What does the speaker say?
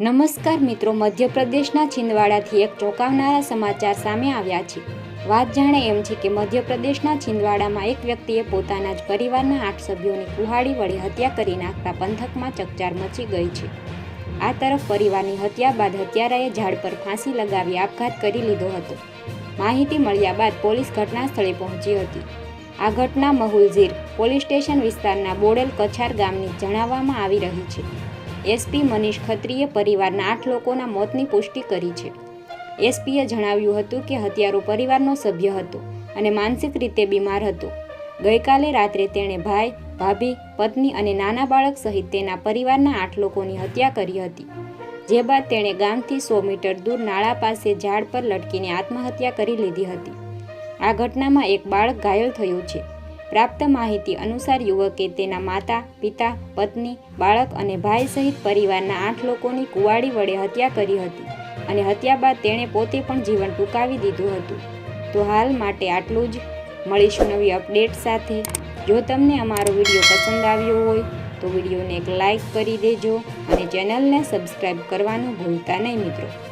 નમસ્કાર મિત્રો, મધ્યપ્રદેશના છિંદવાડાથી એક ચોંકાવનારા સમાચાર સામે આવ્યા છે. વાત જાણે એમ છે કે મધ્યપ્રદેશના છિંદવાડામાં એક વ્યક્તિએ પોતાના જ પરિવારના આઠ સભ્યોની કુહાડી વડે હત્યા કરી નાખતા પંથકમાં ચકચાર મચી ગઈ છે. આ તરફ પરિવારની હત્યા બાદ હત્યારાએ ઝાડ પર ફાંસી લગાવી આપઘાત કરી લીધો હતો. માહિતી મળ્યા બાદ પોલીસ ઘટના સ્થળે પહોંચી હતી. આ ઘટના મહુલઝીર પોલીસ સ્ટેશન વિસ્તારના બોડેલ કછાર ગામની જણાવવામાં આવી રહી છે. એસપી મનીષ ખત્રીએ પરિવારના આઠ લોકોના મોતની પુષ્ટિ કરી છે. એસપીએ જણાવ્યું હતું કે હત્યારો પરિવારનો સભ્ય હતો અને માનસિક રીતે બીમાર હતો. ગઈકાલે રાત્રે તેણે ભાઈ, ભાભી, પત્ની અને નાના બાળક સહિત તેના પરિવારના આઠ લોકોની હત્યા કરી હતી. જે બાદ તેણે ગામથી સો મીટર દૂર નાળા પાસે ઝાડ પર લટકીને આત્મહત્યા કરી લીધી હતી. આ ઘટનામાં એક બાળક ઘાયલ થયું છે. પ્રાપ્ત માહિતી અનુસાર યુવકે તેના માતા, પિતા, પત્ની, બાળક અને ભાઈ સહિત પરિવારના આઠ લોકોની કુવાડી વડે હત્યા કરી હતી અને હત્યા બાદ તેણે પોતે પણ જીવન ટૂંકાવી દીધું હતું. તો હાલ માટે આટલું જ. મળીશું નવી અપડેટ સાથે. જો તમને અમારો વીડિયો પસંદ આવ્યો હોય, તો વિડીયોને એક લાઇક કરી દેજો અને ચેનલને સબસ્ક્રાઈબ કરવાનું ભૂલતા નહીં મિત્રો.